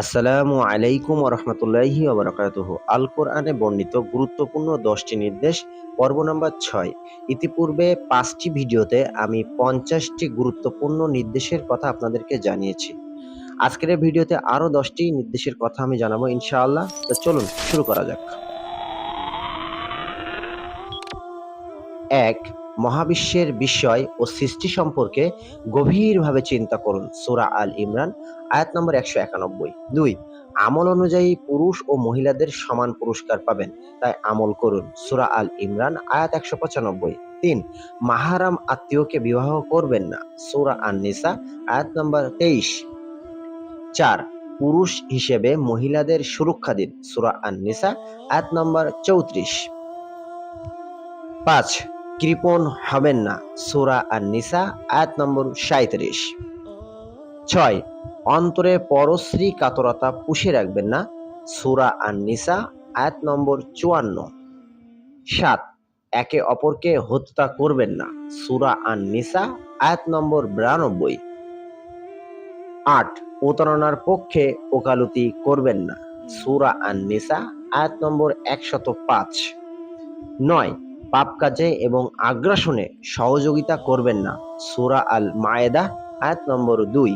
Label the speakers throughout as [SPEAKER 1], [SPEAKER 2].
[SPEAKER 1] আসসালামু আলাইকুম রহমতুল্লাহি ওবরাকাতুহ আল কোরআনে বর্ণিত গুরুত্বপূর্ণ দশটি নির্দেশ, পর্ব নম্বর ছয়। ইতিপূর্বে পাঁচটি ভিডিওতে আমি পঞ্চাশটি গুরুত্বপূর্ণ নির্দেশের কথা আপনাদেরকে জানিয়েছি। আজকের ভিডিওতে আরও দশটি নির্দেশের কথা আমি জানাব ইনশাআল্লাহ। তো চলুন, শুরু করা যাক। এক মহাবিশ্বের বিষয় ও সৃষ্টি সম্পর্কে গভীরভাবে চিন্তা করুন। সুরা আল ইমরান, আয়াত নম্বর একশো একানব্বই। দুই, আমল অনুযায়ী পুরুষ ও মহিলাদের সমান পুরস্কার পাবেন, তাই আমল করুন। সুরা আল ইমরান, আয়াত একশো পঁচানব্বই। তিন, মাহারাম আত্মীয়কে বিবাহ করবেন না। সুরা আন নিসা আয়াত নম্বর তেইশ। চার, পুরুষ হিসেবে মহিলাদের সুরক্ষা দিন। সুরা আন নিসা আয়াত নম্বর চৌত্রিশ। পাঁচ কৃপণ হবেন না। সুরা আর নিসা আয়াত নম্বর সাঁত্রিশ ছয়, অন্তরে পরশ্রী কাতরতা পুষে রাখবেন না। সুরা আর নিসা আয়াত নম্বর চুয়ান্ন। সাত, একে অপরকে হত্যা করবেন না। সুরা আর নিসা আয়াত নম্বর বিরানব্বই। আট, প্রতারণার পক্ষে ওকালতি করবেন না। সুরা আর নিসা আয়াত নম্বর একশত পাঁচ। নয় পাপ কাজে এবং আগ্রাসনে সহযোগিতা করবেন না। সুরা আল মায়েদা আয়াত নম্বর দুই।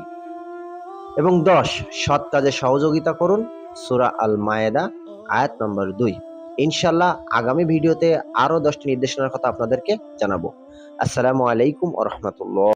[SPEAKER 1] এবং দশ সৎ কাজে সহযোগিতা করুন। সুরা আল মায়েদা আয়াত নম্বর দুই। ইনশাল্লাহ আগামী ভিডিওতে আরও দশটি নির্দেশনার কথা আপনাদেরকে জানাব। আসসালামু আলাইকুম আ রহমতুল্লাহ।